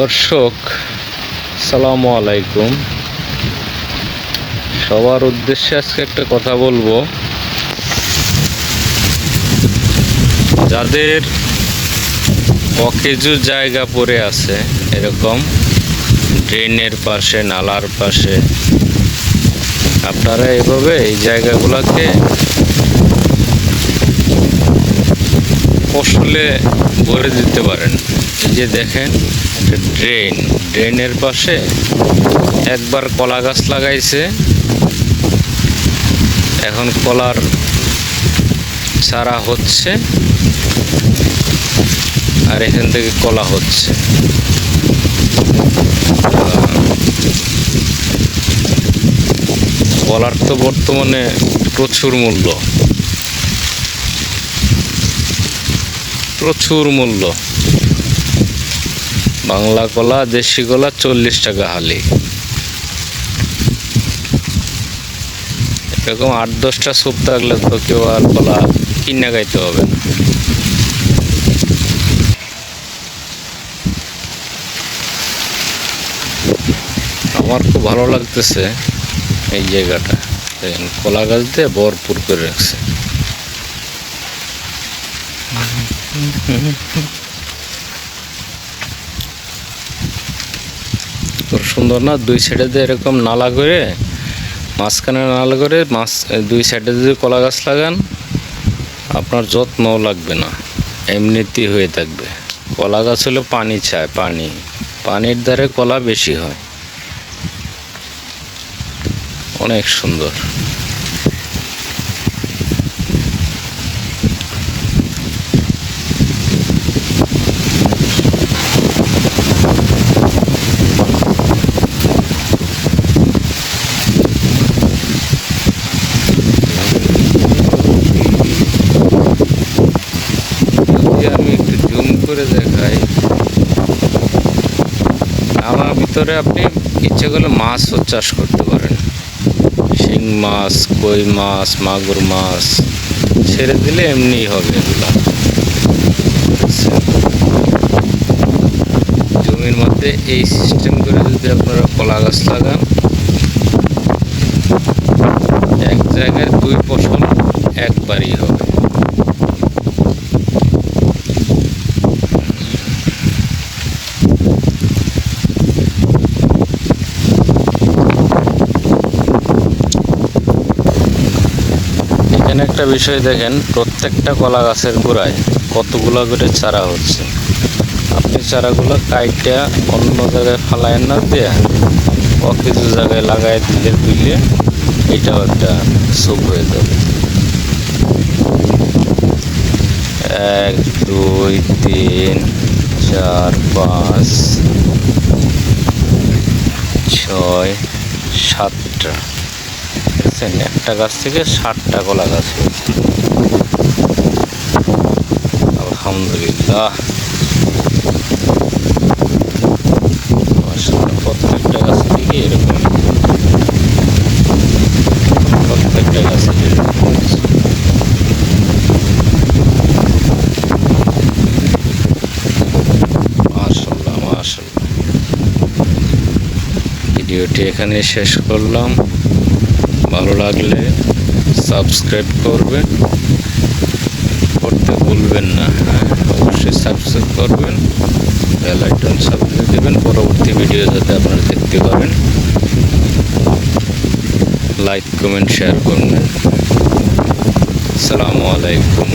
দর্শক, সালামু আলাইকুম। সবার উদ্দেশ্যে আজকে একটা কথা বলব। যাদের অকেজু জায়গা পড়ে আছে, এরকম ড্রেনের পাশে, নালার পাশে, আপনারা এভাবে এই জায়গাগুলোকে ফসলে ভরে দিতে পারেন। যে দেখেন একটা ড্রেন। ড্রেনের পাশে একবার কলা গাছ লাগাইছে। এখন কলার চারা হচ্ছে আর এখান থেকে কলা হচ্ছে। কলার তো বর্তমানে প্রচুর মূল্য। প্রচুর মূল্য। বাংলা কলা, দেশি কলা চল্লিশ টাকা হালি। এরকম আট দশটা সুপ থাকলে তো কেউ আর কলা কিনে খাইতে হবে না। আমার খুব ভালো লাগতেছে এই জায়গাটা। কলা গাছ দিয়ে ভরপুর করে রাখছে। সুন্দর না, দুই সাইডে দিয়ে এরকম নালা করে, মাঝখানে নালা করে মাছ দুই সাইডে যদি কলা গাছ লাগান, আপনার যত্নও লাগবে না, এমনিতেই হয়ে থাকবে। কলা গাছ হলে পানি চায়, পানি। পানির দ্বারে কলা বেশি হয়। অনেক সুন্দর যদি আমি একটু জুম করে দেখাই। আমার ভিতরে আপনি ইচ্ছে করলে মাছও চাষ করতে পারেন। শিং মাছ, কই মাছ, মাগুর মাছ ছেড়ে দিলে এমনি হবে এগুলো। জমির মধ্যে এই সিস্টেম করে যদি আপনারা কলা গাছ লাগান, এক জায়গায় দুই ফসল একবারই হবে। এখানে একটা বিষয় দেখেন, প্রত্যেকটা কলা গাছের গোড়ায় কতগুলো করে চারা হচ্ছে। আপনি চারাগুলো কাইটা অন্য জায়গায় ফালায় না দিয়ে কিছু জায়গায় লাগাই দিলে দিলে এটাও একটা সুপ হয়ে যাবে। এক, দুই, তিন, চার, পাঁচ, ছয়, সাতটা। দেখছেন, একটা গাছ থেকে ষাটটা কলা গাছ হয়েছে। আলহামদুলিল্লাহ। প্রত্যেকটা গাছ থেকে এরকম। প্রত্যেকটা গাছ ভিডিওটি এখানে শেষ করলাম। ভালো লাগলে সাবস্ক্রাইব করবেন। করতে ভুলবেন না। অবশ্যই সাবস্ক্রাইব করবেন। বেল আইকন সাবস্ক্রাইব দেবেন পরবর্তী ভিডিও যাতে আপনারা দেখতে পাবেন। লাইক কমেন্ট শেয়ার করবেন। আসসালামু আলাইকুম